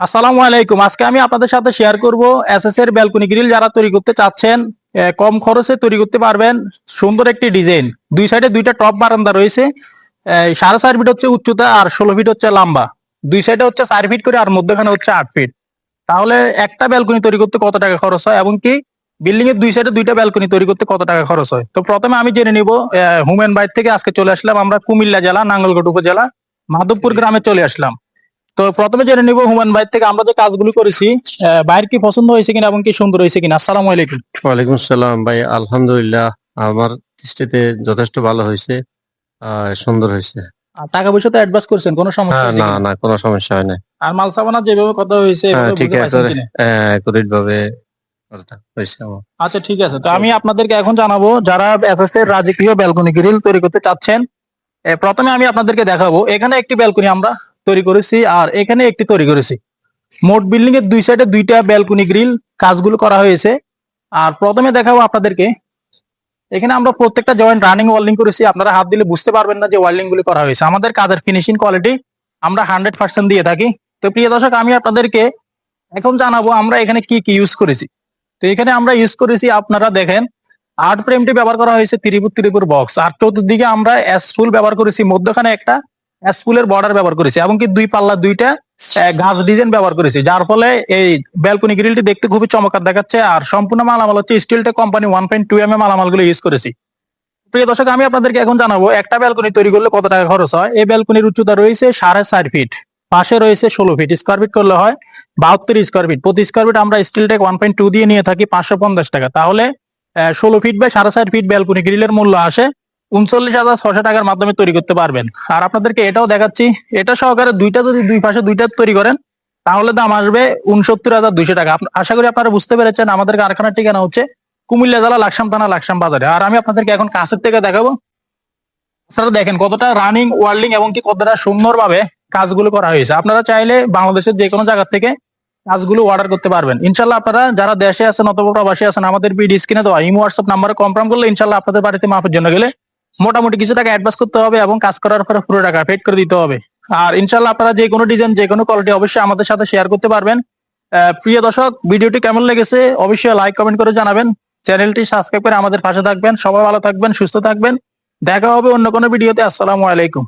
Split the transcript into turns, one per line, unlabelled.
আসসালামু আলাইকুম। আজকে আমি আপনাদের সাথে শেয়ার করব এসএস এর ব্যালকনি গ্রিল যারা তৈরি করতে চাচ্ছেন কম খরচে তৈরি করতে পারবেন। সুন্দর একটি ডিজাইন দুই সাইডে দুইটা টপ বারান্দা রয়েছে। সাড়ে চার ফিট হচ্ছে উচ্চতা আর ষোলো ফিট হচ্ছে লম্বা। দুই সাইডে হচ্ছে চার ফিট করে আর মধ্যখানে হচ্ছে আট ফিট তাহলে একটা ব্যালকনি তৈরি করতে কত টাকা খরচ হয় এবং কি বিল্ডিং এর দুই সাইডে দুইটা ব্যালকনি তৈরি করতে কত টাকা খরচ হয়? তো প্রথমে আমি জেনে নিব হুমেন বাইট থেকে আজকে চলে আসলাম আমরা কুমিল্লা জেলা, নাঙ্গলকোট উপজেলা, মাধবপুর গ্রামে চলে আসলাম। তো প্রথমে জেনে নিব হুমান ভাই থেকে আমরা যে কাজগুলো করেছি ভাইয়ের কি পছন্দ হয়েছে কিনা এবং কি সুন্দর হয়েছে কিনা। আসসালামু আলাইকুম।
ওয়ালাইকুম সালাম ভাই আলহামদুলিল্লাহ আমার দৃষ্টিতে যথেষ্ট ভালো হয়েছে সুন্দর হয়েছে।
টাকা পয়সা তো অ্যাডভান্স করছেন কোনো সমস্যা
হ্যাঁ না না কোনো সমস্যা হয় না
আর মাল সাবানা যেভাবে কথা হয়েছে
হ্যাঁ ঠিক আছে
কিনা?
ভাবে
আচ্ছা ঠিক আছে তো আমি আপনাদেরকে এখন জানাব যারা এফএস এর রাজকীয় ব্যালকনি গ্রিল তৈরি করতে চাচ্ছেন প্রথমে আমি আপনাদেরকে দেখাবো এখানে একটি ব্যালকনি আমরা তৈরি করেছি, আর এখানে একটি তৈরি করেছি। মোট বিল্ডিং এর দুই সাইডে দুইটা ব্যালকনি গ্রিল কাজগুলো করা হয়েছে। আর প্রথমে দেখাবো আপনাদেরকে। এখানে আমরা প্রত্যেকটা জয়েন্ট রানিং ওয়েল্ডিং করেছি। আপনারা হাত দিলে বুঝতে পারবেন না যে ওয়েল্ডিং গুলি করা হয়েছে। আমাদের কাজের ফিনিশিং কোয়ালিটি আমরা হান্ড্রেড পার্সেন্ট দিয়ে থাকি। তো প্রিয় দর্শক, আমি আপনাদেরকে এখন জানাব আমরা এখানে কি কি ইউজ করেছি। তো এখানে আমরা ইউজ করেছি, আপনারা দেখেন আর্ট ফ্রেমটি ব্যবহার করা হয়েছে ত্রিপুর ত্রিপুর বক্স আর চতুর্দিকে আমরা এস ফুল ব্যবহার করেছি। মধ্যখানে একটা এস ফুলের বর্ডার ব্যবহার করেছি এবং কি দুই পাল্লা দুইটা গাছ ডিজাইন ব্যবহার করেছি, যার ফলে এই ব্যালকনি গ্রিলটি দেখতে খুবই চমৎকার দেখাচ্ছে আর সম্পূর্ণ মালামাল হচ্ছে স্টিলটে company one point two M M মালামালগুলো use করেছি। প্রিয় দর্শক, আমি আপনাদেরকে এখন জানাব, একটা ব্যালকনি তৈরি করলে কত টাকা খরচ হয়? এই ব্যালকনির উচ্চতা রয়েছে সাড়ে চার ফিট পাশে রয়েছে ষোলো ফিট স্কোয়ার ফিট করলে হয় বাহাত্তর স্কোয়ার ফিট প্রতি স্কোয়ার ফিট আমরা স্টিল ওয়ান পয়েন্ট টু দিয়ে নিয়ে থাকি পাঁচশো পঞ্চাশ টাকা। তাহলে ষোলো ফিট বা সাড়ে চার ফিট ব্যালকনি গ্রিলের মূল্য আসে উনচল্লিশ হাজার ছশো টাকার মাধ্যমে তৈরি করতে পারবেন। আর আপনাদেরকে এটাও দেখাচ্ছি, এটা সহকারে দুইটা যদি দুই পাশে দুইটা তৈরি করেন, তাহলে দাম আসবে উনসত্তর হাজার দুইশো টাকা। আশা করি আপনারা বুঝতে পেরেছেন, আমাদের কারখানার ঠিকানা হচ্ছে কুমিল্লা জেলা লাকসাম থানা, লাকসাম বাজারে। আর আমি আপনাদেরকে এখন কাছের থেকে দেখাবো। আপনারা দেখেন কতটা রানিং ওয়ার্ল্ডিং এবং কি কতটা সুন্দরভাবে কাজগুলো করা হয়েছে। আপনারা চাইলে বাংলাদেশের যে কোনো জায়গা থেকে কাজগুলো অর্ডার করতে পারবেন। ইনশাল্লাহ আপনারা যারা দেশে আছেন অথবা প্রবাসী আছেন, আমাদের বিডি স্ক্রিনে দেওয়া ইমো, হোয়াটসঅ্যাপ নাম্বারে কনফার্ম করলে ইনশাল্লাহ আপনাদের বাড়িতে মাপের জন্য গেলে মোটামুটি কিছু টাকা অ্যাডভান্স করতে হবে এবং কাজ করার পরে পুরো টাকা পেড করে দিতে হবে। আর ইনশাল্লাহ আপনারা যে কোনো ডিজাইন যে কোনো কোয়ালিটি অবশ্যই আমাদের সাথে শেয়ার করতে পারবেন। প্রিয় দর্শক, ভিডিওটি কেমন লেগেছে অবশ্যই লাইক কমেন্ট করে জানাবেন। চ্যানেলটি সাবস্ক্রাইব করে আমাদের পাশে থাকবেন। সবাই ভালো থাকবেন, সুস্থ থাকবেন। দেখা হবে অন্য কোনো ভিডিওতে আসসালামু আলাইকুম।